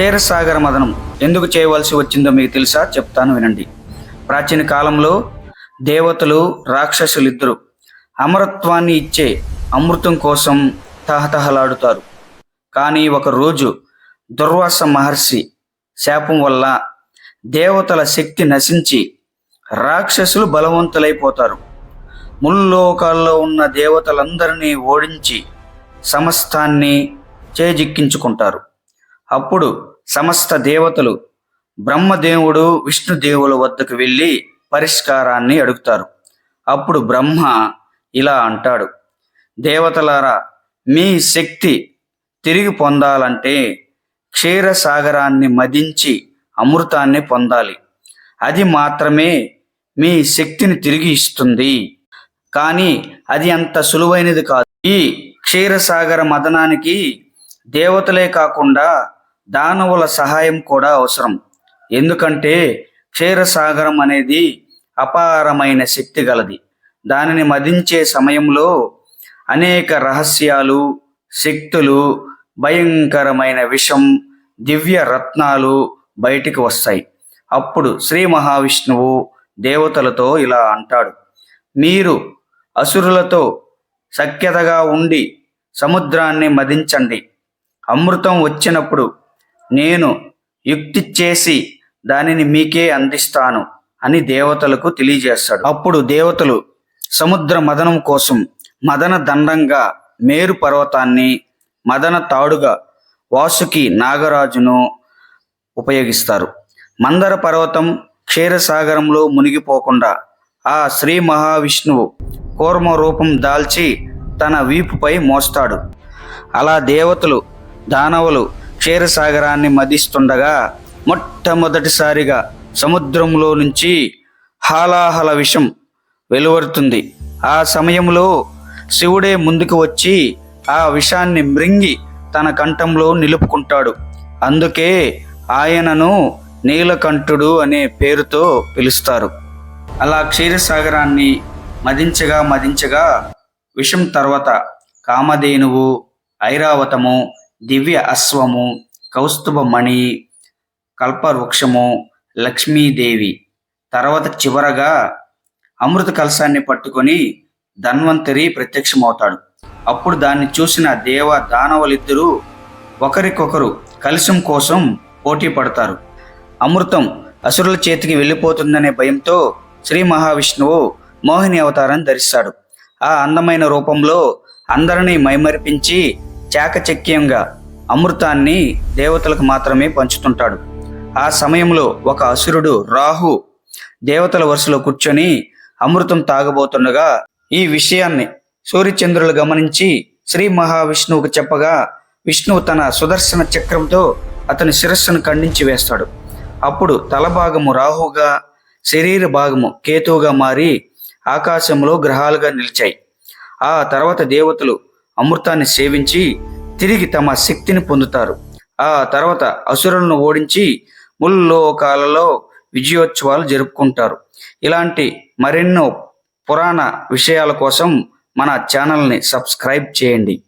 క్షీరసాగర మదనం ఎందుకు చేయవలసి వచ్చిందో మీకు తెలుసా? చెప్తాను వినండి. ప్రాచీన కాలంలో దేవతలు రాక్షసులిద్దరు అమరత్వాన్ని ఇచ్చే అమృతం కోసం తహతహలాడుతారు. కానీ ఒక రోజు దుర్వాస మహర్షి శాపం వల్ల దేవతల శక్తి నశించి రాక్షసులు బలవంతులైపోతారు. ముల్లోకాల్లో ఉన్న దేవతలందరినీ ఓడించి సమస్తాన్ని చేజిక్కించుకుంటారు. అప్పుడు సమస్త దేవతలు బ్రహ్మదేవుడు విష్ణుదేవుల వద్దకు వెళ్ళి పరిష్కారాన్ని అడుగుతారు. అప్పుడు బ్రహ్మ ఇలా అంటాడు దేవతలారా మీ శక్తి తిరిగి పొందాలంటే క్షీరసాగరాన్ని మదించి అమృతాన్ని పొందాలి. అది మాత్రమే మీ శక్తిని తిరిగి ఇస్తుంది. కానీ అది అంత సులువైనది కాదు. ఈ క్షీరసాగర మదనానికి దేవతలే కాకుండా దానవుల సహాయం కూడా అవసరం. ఎందుకంటే క్షీరసాగరం అనేది అపారమైన శక్తి గలది. దానిని మదించే సమయంలో అనేక రహస్యాలు శక్తులు భయంకరమైన విషం దివ్య రత్నాలు బయటికి వస్తాయి. అప్పుడు శ్రీ మహావిష్ణువు దేవతలతో ఇలా అంటాడు. మీరు అసురులతో సఖ్యతగా ఉండి సముద్రాన్ని మదించండి. అమృతం వచ్చినప్పుడు నేను యుక్తి చేసి దానిని మీకే అందిస్తాను అని దేవతలకు తెలియజేస్తాడు. అప్పుడు దేవతలు సముద్ర మదనం కోసం మదన దండంగా మేరు పర్వతాన్ని మదన తాడుగా వాసుకి నాగరాజును ఉపయోగిస్తారు. మందర పర్వతం క్షీరసాగరంలో మునిగిపోకుండా ఆ శ్రీ మహావిష్ణువు కూర్మ రూపం దాల్చి తన వీపుపై మోస్తాడు. అలా దేవతలు దానవులు క్షీరసాగరాన్ని మదిస్తుండగా మొట్టమొదటిసారిగా సముద్రంలో నుంచి హాలాహల విషం వెలువడుతుంది. ఆ సమయంలో శివుడే ముందుకు వచ్చి ఆ విషాన్ని మృంగి తన కంఠంలో నిలుపుకుంటాడు. అందుకే ఆయనను నీలకంఠుడు అనే పేరుతో పిలుస్తారు. అలా క్షీరసాగరాన్ని మదించగా మదించగా విషం తర్వాత కామధేనువు ఐరావతము దివ్య అశ్వము కౌస్తుభమణి కల్పవృక్షము లక్ష్మీదేవి. తర్వాత చివరగా అమృత కలశాన్ని పట్టుకొని ధన్వంతరి ప్రత్యక్షమవుతాడు. అప్పుడు దాన్ని చూసిన దేవ దానవులిద్దరూ ఒకరికొకరు కలశం కోసం పోటీ పడతారు. అమృతం అసురుల చేతికి వెళ్ళిపోతుందనే భయంతో శ్రీ మహావిష్ణువు మోహిని అవతారం ధరిస్తాడు. ఆ అందమైన రూపంలో అందరినీ మైమరిపించి చాకచక్యంగా అమృతాన్ని దేవతలకు మాత్రమే పంచుతుంటాడు. ఆ సమయంలో ఒక అసురుడు రాహు దేవతల వరుసలో కూర్చొని అమృతం తాగబోతుండగా ఈ విషయాన్ని సూర్యచంద్రులు గమనించి శ్రీ మహావిష్ణువుకు చెప్పగా విష్ణువు తన సుదర్శన చక్రంతో అతని శిరస్సును ఖండించి వేస్తాడు. అప్పుడు తల భాగము రాహుగా శరీర భాగము కేతువుగా మారి ఆకాశంలో గ్రహాలుగా నిలిచాయి. ఆ తర్వాత దేవతలు అమృతాన్ని సేవించి తిరిగి తమ శక్తిని పొందుతారు. ఆ తర్వాత అసురులను ఓడించి ముల్లోకాలలో విజయోత్సవాలు జరుపుకుంటారు. ఇలాంటి మరెన్నో పురాణ విషయాల కోసం మన ఛానల్ని సబ్స్క్రైబ్ చేయండి.